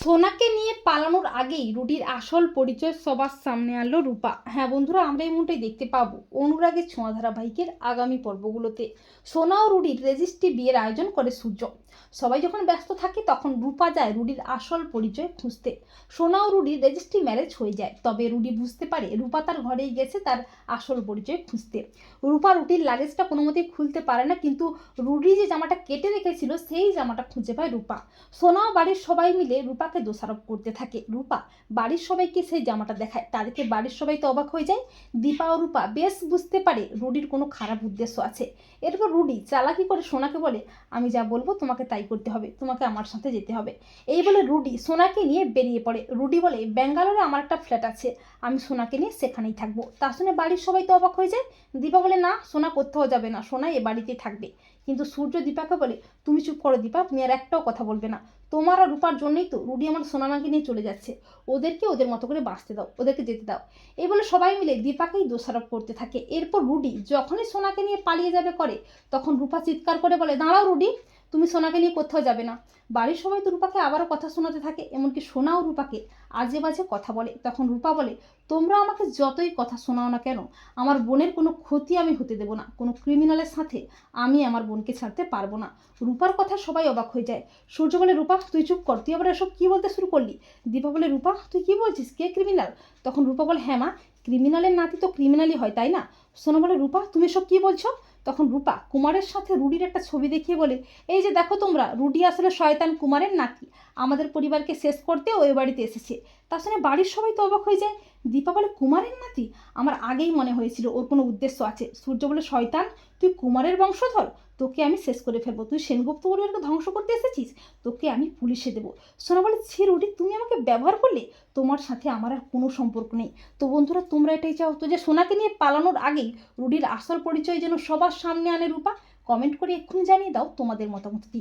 সোনাকে নিয়ে পালানোর আগেই রুডির আসল পরিচয় সবার সামনে আনলো রূপা। হ্যাঁ বন্ধুরা, আমরা এই মুহূর্তে দেখতে পাবো অনুরাগের ছোঁয়া ধারাবাহিকের আগামী পর্বগুলোতে। সোনা ও রুডির রেজিস্ট্রি বিয়ের আয়োজন করে সূর্য। সবাই যখন ব্যস্ত থাকে, তখন রূপা যায় রুডির আসল পরিচয় খুঁজতে। সোনা ও রুডির রেজিস্ট্রি ম্যারেজ হয়ে যায়, তবে রুডি বুঝতে পারে রূপা তার ঘরেই গেছে তার আসল পরিচয় খুঁজতে। রূপা রুটির লাগেজটা কোনো মতেই খুলতে পারে না, কিন্তু রুডি যে জামাটা কেটে রেখেছিল, সেই জামাটা খুঁজে পায় রূপা। সোনা বাড়ির সবাই মিলে রূপাকে দোষারোপ করতে থাকে। রূপা, বাড়ির সবাইকে সেই জামাটা দেখায়। তাদেরকে বাড়ির সবাই তো অবাক হয়ে যায়। দীপা ও রূপা বেশ বুঝতে পারে রুডির কোনো খারাপ উদ্দেশ্য আছে। এরপর রুডি চালাকি করে সোনাকে বলে, আমি যা বলব তোমাকে তাই করতে হবে। তোমাকে আমার সাথে যেতে হবে। এই বলে রুডি সোনাকে নিয়ে বেরিয়ে পড়ে। রুডি বলে, ব্যাঙ্গালোরে আমার একটা ফ্ল্যাট আছে। আমি সোনাকে নিয়ে সেখানেই থাকব। তা শুনে বাড়ির সবাই তো অবাক হয়ে যায়। দীপা বলে, না, সোনা কোথাও যাবে না। সোনা এ বাড়িতেই থাকবে। কিন্তু সূর্য দীপাকে বলে, তুমি চুপ করো দীপা, তুমি আর একটাও কথা বলবে না। তোমার আর রূপার জন্যই তো রুডি আমার সোনামাকে নিয়ে চলে যাচ্ছে। ওদেরকে ওদের মতো করে বাঁচতে দাও, ওদেরকে যেতে দাও। এই বলে সবাই মিলে দীপাকেই দোষারোপ করতে থাকে। এরপর রুডি যখনই সোনাকে নিয়ে পালিয়ে যাবে করে, তখন রূপা চিৎকার করে বলে, দাঁড়াও রুডি তুমি সোনাকে নিয়ে কোথাও যাবে না। বাড়ির সবাই তো রূপাকে আবারও কথা শোনাতে থাকে, এমনকি সোনাও রূপাকে আজে বাজে কথা বলে। তখন রূপা বলে, তোমরা আমাকে যতই কথা শোনাও না কেন, আমার বোনের কোনো ক্ষতি আমি হতে দেবো না। কোনো ক্রিমিনালের সাথে আমি আমার বোনকে ছাড়তে পারব না। রূপার কথা সবাই অবাক হয়ে যায়। সূর্য বলে, রূপা, তুই চুপ কর, তুই আবার এসব কী বলতে শুরু করলি? দীপা বলে, রূপা, তুই কী বলছিস? কে ক্রিমিনাল তখন রূপা বলে হ্যাঁ মা ক্রিমিনালের নাতি তো ক্রিমিনালই হয়, তাই না? সোনা বলে, রূপা, তুমি এসব কী বলছো? তখন রূপা কুমারের সাথে রুডির একটা ছবি দেখিয়ে বলে, এই যে দেখো তোমরা রুডি আসলে শয়তান কুমারের নাকি আমাদের পরিবারকে শেষ করতে ওই বাড়িতে এসেছে। তার সঙ্গে বাড়ির সবাই তো অবাক হয়ে যায়। দীপা বলে, কুমারের নাতি? আমার আগেই মনে হয়েছিল, ওর কোনো উদ্দেশ্য আছে। সূর্য বলে, শয়তান, তুই কুমারের বংশধর? তোকে আমি শেষ করে ফেলব। তুই সেনগুপ্ত পরিবারকে ধ্বংস করতে এসেছিস? তোকে আমি পুলিশে দেবো। সোনা বলে, ছি রুডি তুমি ব্যবহার করলে তোমার সাথে আমার আর কোনো সম্পর্ক নেই। তো বন্ধুরা, তোমরা এটাই চাও তো যে সোনাকে নিয়ে পালানোর আগেই রুডির আসল পরিচয় যেন সবার সামনে আনে রূপা? কমেন্ট করে এক্ষুনি জানিয়ে দাও তোমাদের মতামত কী